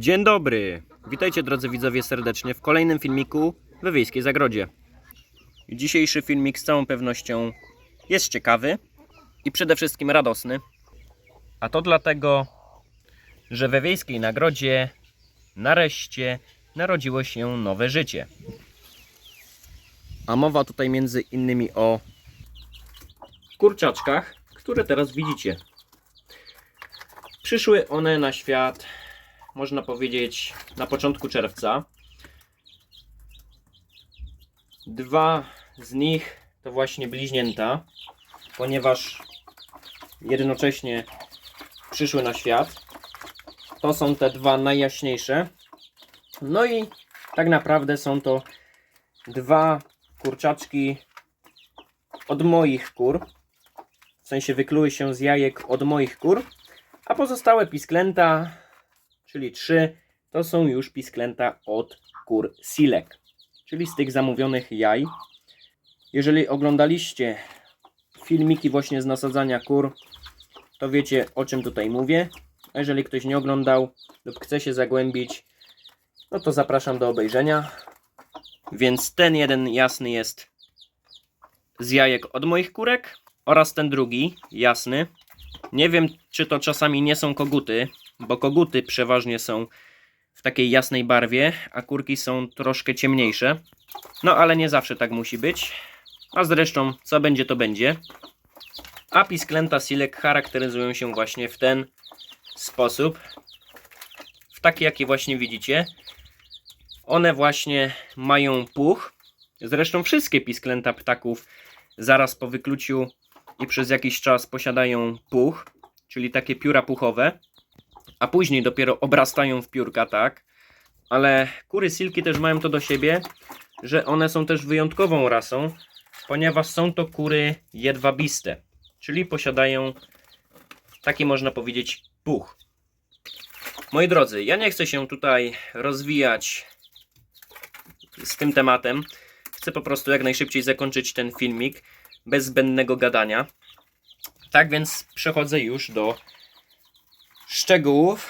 Dzień dobry! Witajcie drodzy widzowie serdecznie w kolejnym filmiku we Wiejskiej Zagrodzie. Dzisiejszy filmik z całą pewnością jest ciekawy i przede wszystkim radosny. A to dlatego, że we Wiejskiej Nagrodzie nareszcie narodziło się nowe życie. A mowa tutaj między innymi o kurczaczkach, które teraz widzicie. Przyszły one na świat można powiedzieć, na początku czerwca. Dwa z nich to właśnie bliźnięta, ponieważ jednocześnie przyszły na świat. To są te dwa najjaśniejsze. No i tak naprawdę są to dwa kurczaczki od moich kur. W sensie wykluły się z jajek od moich kur. A pozostałe pisklęta czyli 3, to są już pisklęta od kur Silek, czyli z tych zamówionych jaj. Jeżeli oglądaliście filmiki właśnie z nasadzania kur, to wiecie o czym tutaj mówię. A jeżeli ktoś nie oglądał lub chce się zagłębić, no to zapraszam do obejrzenia. Więc ten jeden jasny jest z jajek od moich kurek oraz ten drugi jasny. Nie wiem, czy to czasami nie są koguty, bo koguty przeważnie są w takiej jasnej barwie, a kurki są troszkę ciemniejsze. No ale nie zawsze tak musi być. A zresztą, co będzie, to będzie. A pisklęta silek charakteryzują się właśnie w ten sposób. W taki, jaki właśnie widzicie. One właśnie mają puch. Zresztą wszystkie pisklęta ptaków zaraz po wykluciu i przez jakiś czas posiadają puch, czyli takie pióra puchowe a później dopiero obrastają w piórka, tak? Ale kury silki też mają to do siebie, że one są też wyjątkową rasą, ponieważ są to kury jedwabiste, czyli posiadają taki można powiedzieć puch. Moi drodzy, ja nie chcę się tutaj rozwijać z tym tematem. Chcę po prostu jak najszybciej zakończyć ten filmik bez zbędnego gadania. Tak więc przechodzę już do szczegółów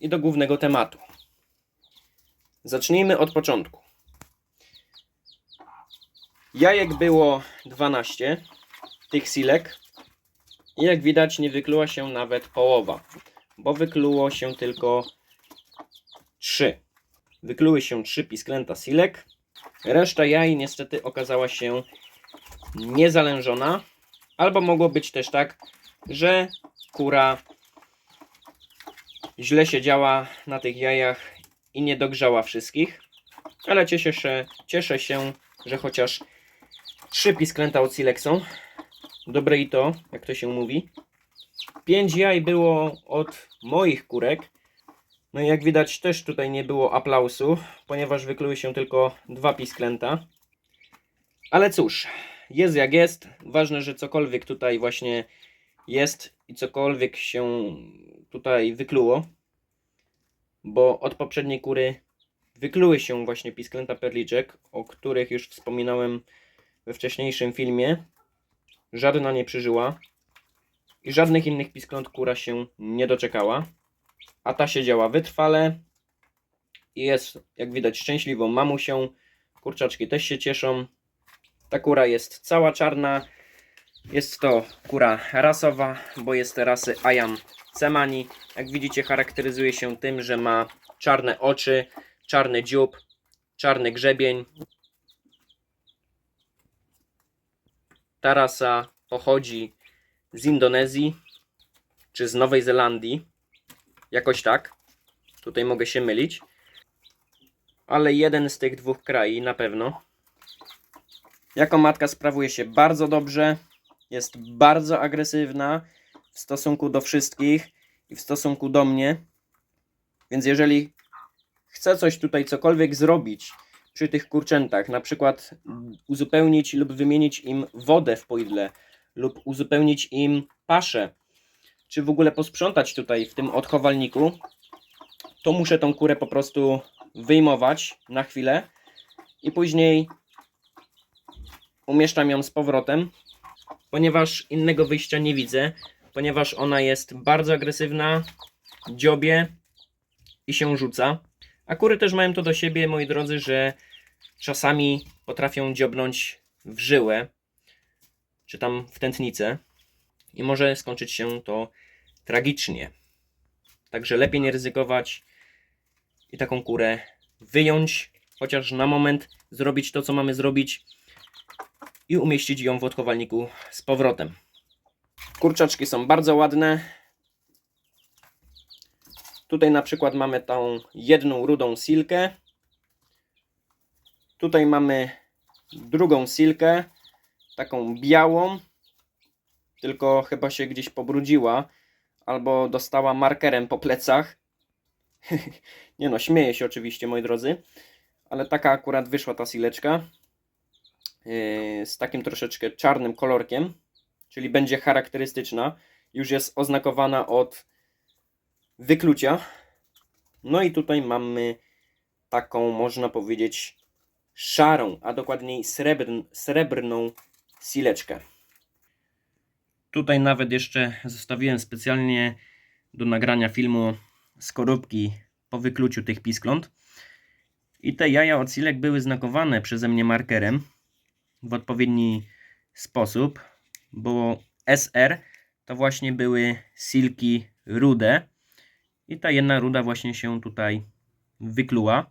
i do głównego tematu. Zacznijmy od początku. Jajek było 12 tych silek i jak widać nie wykluła się nawet połowa, bo wykluło się tylko 3. Wykluły się 3 pisklęta silek. Reszta jaj niestety okazała się niezalężona, albo mogło być też tak, że kura źle się działa na tych jajach i nie dogrzała wszystkich. Ale cieszę się, cieszę się że chociaż trzy pisklęta od Silek są. Dobre i to, jak to się mówi. Pięć jaj było od moich kurek. No i jak widać też tutaj nie było aplausu, ponieważ wykluły się tylko dwa pisklęta. Ale cóż, jest jak jest. Ważne, że cokolwiek tutaj właśnie jest i cokolwiek się tutaj wykluło, bo od poprzedniej kury wykluły się właśnie pisklęta perliczek, o których już wspominałem we wcześniejszym filmie. Żadna nie przeżyła i żadnych innych piskląt kura się nie doczekała, a ta siedziała wytrwale i jest, jak widać, szczęśliwą mamusią. Kurczaczki też się cieszą. Ta kura jest cała czarna. Jest to kura rasowa, bo jest rasy Ayam Cemani. Jak widzicie, charakteryzuje się tym, że ma czarne oczy, czarny dziób, czarny grzebień. Ta rasa pochodzi z Indonezji czy z Nowej Zelandii. Jakoś tak. Tutaj mogę się mylić. Ale jeden z tych dwóch krajów na pewno. Jako matka sprawuje się bardzo dobrze. Jest bardzo agresywna w stosunku do wszystkich i w stosunku do mnie. Więc jeżeli chcę coś tutaj cokolwiek zrobić przy tych kurczętach, na przykład uzupełnić lub wymienić im wodę w poidle lub uzupełnić im paszę, czy w ogóle posprzątać tutaj w tym odchowalniku, to muszę tą kurę po prostu wyjmować na chwilę i później umieszczam ją z powrotem, ponieważ innego wyjścia nie widzę, ponieważ ona jest bardzo agresywna, dziobie i się rzuca. A kury też mają to do siebie, moi drodzy, że czasami potrafią dziobnąć w żyłę, czy tam w tętnicę i może skończyć się to tragicznie. Także lepiej nie ryzykować i taką kurę wyjąć, chociaż na moment zrobić to, co mamy zrobić i umieścić ją w odchowalniku z powrotem. Kurczaczki są bardzo ładne. Tutaj na przykład mamy tą jedną rudą silkę. Tutaj mamy drugą silkę, taką białą, tylko chyba się gdzieś pobrudziła albo dostała markerem po plecach. Nie no, śmieję się oczywiście, moi drodzy, ale taka akurat wyszła ta sileczka z takim troszeczkę czarnym kolorkiem, czyli będzie charakterystyczna. Już jest oznakowana od wyklucia. No i tutaj mamy taką, można powiedzieć, szarą, a dokładniej srebrn, srebrną sileczkę. Tutaj nawet jeszcze zostawiłem specjalnie do nagrania filmu skorupki po wykluciu tych piskląt. I te jaja od silek były znakowane przeze mnie markerem w odpowiedni sposób, bo SR to właśnie były silki rude i ta jedna ruda właśnie się tutaj wykluła.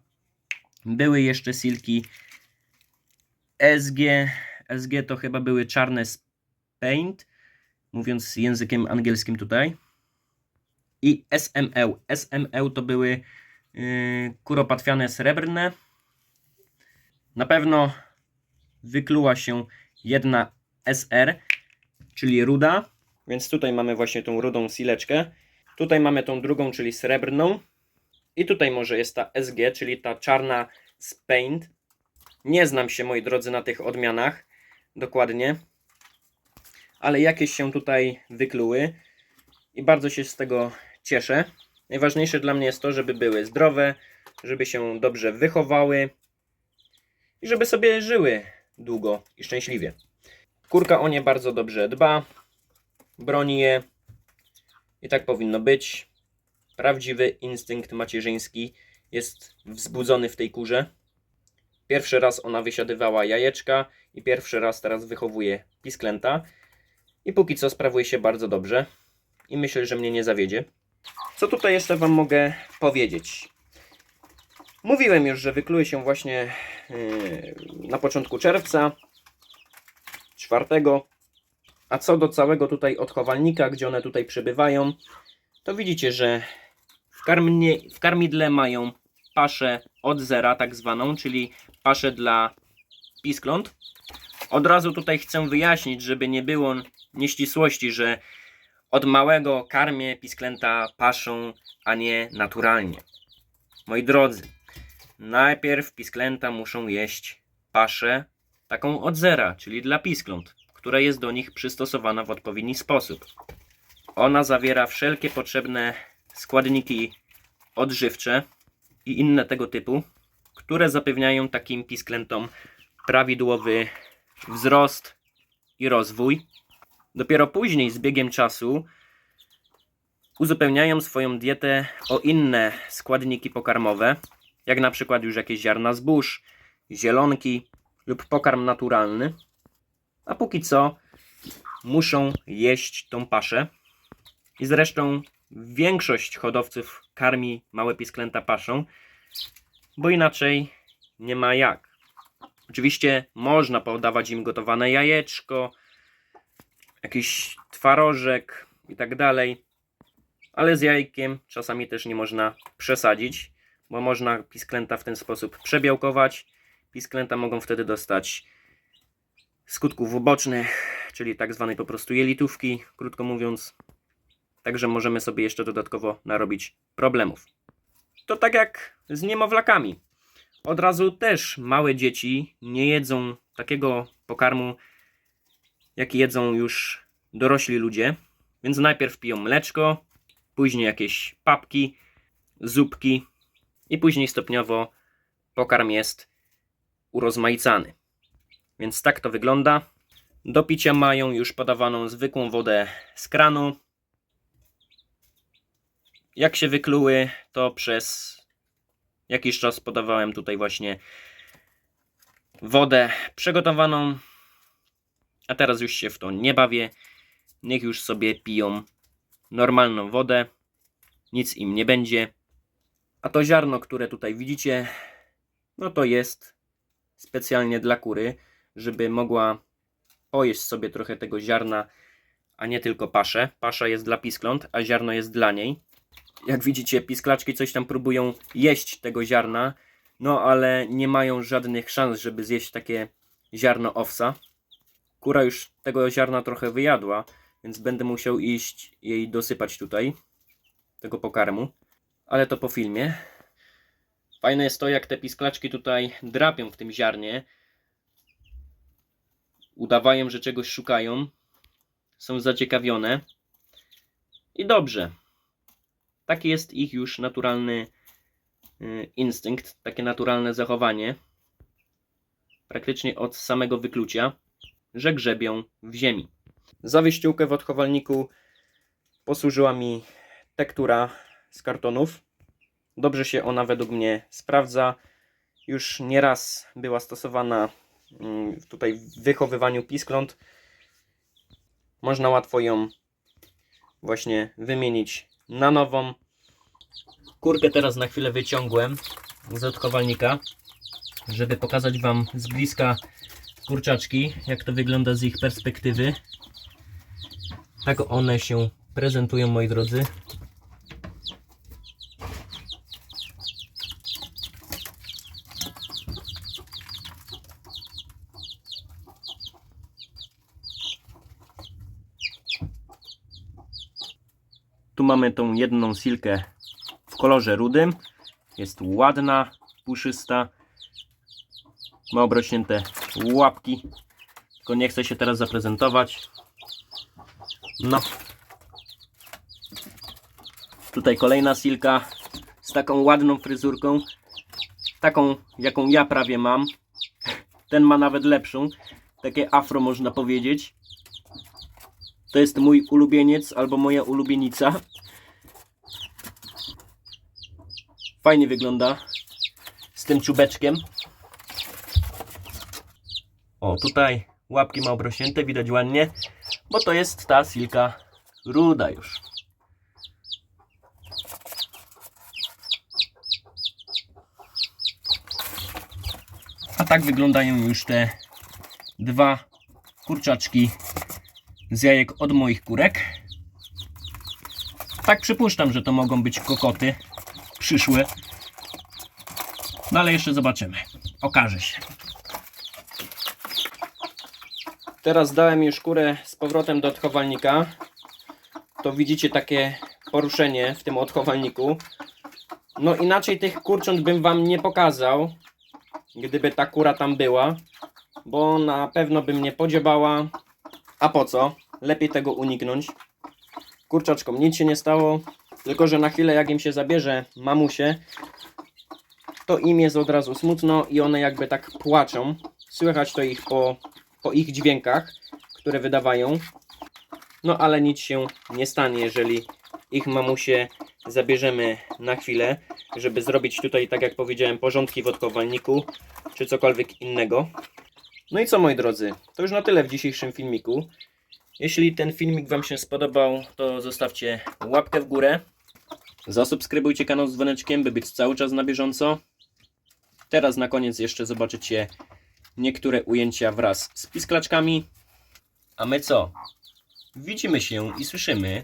Były jeszcze silki SG, SG to chyba były czarne z paint, mówiąc językiem angielskim tutaj. I SML. SML to były yy, kuropatwiane srebrne. Na pewno wykluła się jedna SR, czyli ruda. Więc tutaj mamy właśnie tą rudą sileczkę. Tutaj mamy tą drugą, czyli srebrną. I tutaj może jest ta SG, czyli ta czarna z paint. Nie znam się, moi drodzy, na tych odmianach dokładnie. Ale jakieś się tutaj wykluły. I bardzo się z tego cieszę. Najważniejsze dla mnie jest to, żeby były zdrowe, żeby się dobrze wychowały i żeby sobie żyły długo i szczęśliwie. Kurka o nie bardzo dobrze dba, broni je i tak powinno być. Prawdziwy instynkt macierzyński jest wzbudzony w tej kurze. Pierwszy raz ona wysiadywała jajeczka i pierwszy raz teraz wychowuje pisklęta. I póki co sprawuje się bardzo dobrze. I myślę, że mnie nie zawiedzie. Co tutaj jeszcze Wam mogę powiedzieć? Mówiłem już, że wykluje się właśnie yy, na początku czerwca, czwartego. A co do całego tutaj odchowalnika, gdzie one tutaj przebywają, to widzicie, że w, karmnie, w karmidle mają paszę od zera, tak zwaną, czyli paszę dla piskląt. Od razu tutaj chcę wyjaśnić, żeby nie było nieścisłości, że od małego karmię pisklęta paszą, a nie naturalnie. Moi drodzy, najpierw pisklęta muszą jeść paszę taką od zera, czyli dla piskląt, która jest do nich przystosowana w odpowiedni sposób. Ona zawiera wszelkie potrzebne składniki odżywcze i inne tego typu, które zapewniają takim pisklętom prawidłowy wzrost i rozwój. Dopiero później, z biegiem czasu, uzupełniają swoją dietę o inne składniki pokarmowe, jak na przykład już jakieś ziarna zbóż, zielonki lub pokarm naturalny. A póki co muszą jeść tą paszę. I zresztą większość hodowców karmi małe pisklęta paszą, bo inaczej nie ma jak. Oczywiście można podawać im gotowane jajeczko, jakiś twarożek i tak dalej, ale z jajkiem czasami też nie można przesadzić, bo można pisklęta w ten sposób przebiałkować. Pisklęta mogą wtedy dostać skutków ubocznych, czyli tak zwanej po prostu jelitówki, krótko mówiąc. Także możemy sobie jeszcze dodatkowo narobić problemów. To tak jak z niemowlakami. Od razu też małe dzieci nie jedzą takiego pokarmu, jaki jedzą już dorośli ludzie. Więc najpierw piją mleczko, później jakieś papki, zupki i później stopniowo pokarm jest urozmaicany. Więc tak to wygląda. Do picia mają już podawaną zwykłą wodę z kranu. Jak się wykluły, to przez jakiś czas podawałem tutaj właśnie wodę przygotowaną. A teraz już się w to nie bawię. Niech już sobie piją normalną wodę. Nic im nie będzie. A to ziarno, które tutaj widzicie, no to jest specjalnie dla kury, żeby mogła pojeść sobie trochę tego ziarna, a nie tylko paszę. Pasza jest dla piskląt, a ziarno jest dla niej. Jak widzicie, pisklaczki coś tam próbują jeść tego ziarna, no ale nie mają żadnych szans, żeby zjeść takie ziarno owsa. Kura już tego ziarna trochę wyjadła, więc będę musiał iść jej dosypać tutaj tego pokarmu, ale to po filmie. Fajne jest to, jak te pisklaczki tutaj drapią w tym ziarnie. Udawają, że czegoś szukają. Są zaciekawione. I dobrze. Taki jest ich już naturalny y, instynkt, takie naturalne zachowanie. Praktycznie od samego wyklucia, że grzebią w ziemi. Za wyściółkę w odchowalniku posłużyła mi tektura z kartonów. Dobrze się ona według mnie sprawdza. Już nieraz była stosowana mm, tutaj w wychowywaniu piskląt. Można łatwo ją właśnie wymienić na nową. Kurkę teraz na chwilę wyciągłem z odchowalnika, żeby pokazać Wam z bliska kurczaczki, jak to wygląda z ich perspektywy. Tak one się prezentują, moi drodzy. Mamy tą jedną silkę w kolorze rudym. Jest ładna, puszysta. Ma obrośnięte łapki. Tylko nie chcę się teraz zaprezentować. No. Tutaj kolejna silka z taką ładną fryzurką. Taką, jaką ja prawie mam. Ten ma nawet lepszą. Takie afro można powiedzieć. To jest mój ulubieniec albo moja ulubienica. Fajnie wygląda z tym czubeczkiem. O, tutaj łapki ma obrośnięte, widać ładnie, bo to jest ta silka ruda już. A tak wyglądają już te dwa kurczaczki z jajek od moich kurek. Tak przypuszczam, że to mogą być kokoty przyszłe. No ale jeszcze zobaczymy. Okaże się. Teraz dałem już kurę z powrotem do odchowalnika. To widzicie takie poruszenie w tym odchowalniku. No inaczej tych kurcząt bym wam nie pokazał, gdyby ta kura tam była, bo na pewno bym nie podziobała. A po co? Lepiej tego uniknąć. Kurczaczkom nic się nie stało, tylko że na chwilę jak im się zabierze mamusie, to im jest od razu smutno i one jakby tak płaczą. Słychać to ich po, po ich dźwiękach, które wydawają. No ale nic się nie stanie, jeżeli ich mamusie zabierzemy na chwilę, żeby zrobić tutaj, tak jak powiedziałem, porządki w odkowalniku, czy cokolwiek innego. No i co moi drodzy, to już na tyle w dzisiejszym filmiku. Jeśli ten filmik Wam się spodobał, to zostawcie łapkę w górę. Zasubskrybujcie kanał z dzwoneczkiem, by być cały czas na bieżąco. Teraz na koniec jeszcze zobaczycie niektóre ujęcia wraz z pisklaczkami. A my co? Widzimy się i słyszymy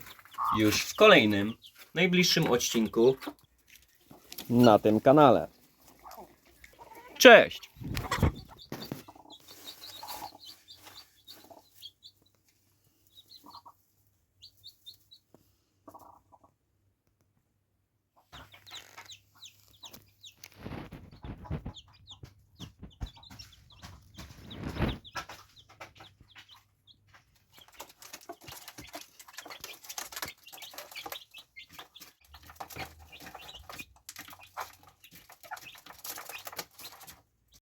już w kolejnym, najbliższym odcinku na tym kanale. Cześć!